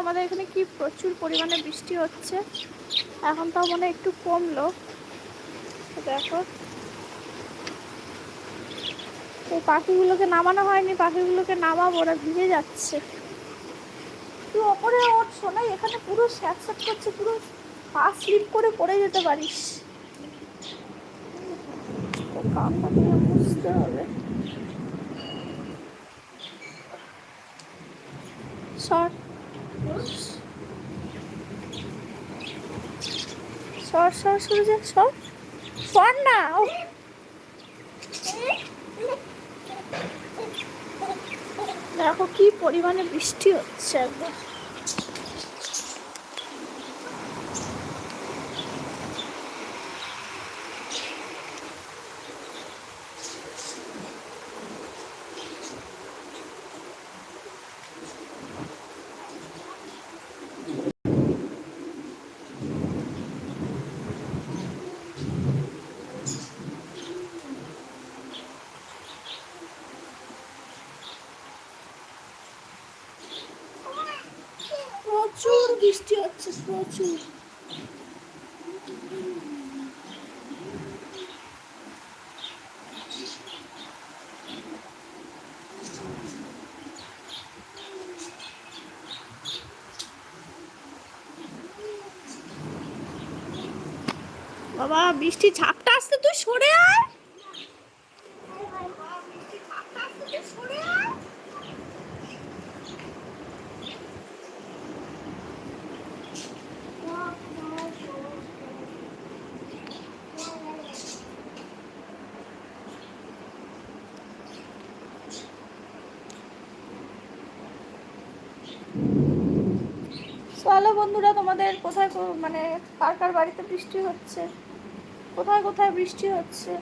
আমাদের এখানে কি প্রচুর পরিমাণে বৃষ্টি হচ্ছে? এখন তাও মনে একটু কমলো। দেখো। এই পাখিগুলোকে নামানো হয়নি, পাখিগুলোকে নামাবো, ওরা ভিজে যাচ্ছে। তুই ওপরে ওঠ শোনাই এখানে পুরো স্যাঁত স্যাঁত করছে, পুরো পা স্লিপ করে পড়ে যেতে পারিস। বুঝতে হবে। সর। সর সর সরে যা সর। সর না দেখো কি পরিমাণে বৃষ্টি হচ্ছে একদম। প্রচুর বৃষ্টি হচ্ছে প্রচুর। বাবা বৃষ্টি ঝাপটা আসতে তুই সরে আয়। চলো বন্ধুরা তোমাদের কোথায় মানে কার কার বাড়িতে বৃষ্টি হচ্ছে? কোথায় কোথায় বৃষ্টি হচ্ছে?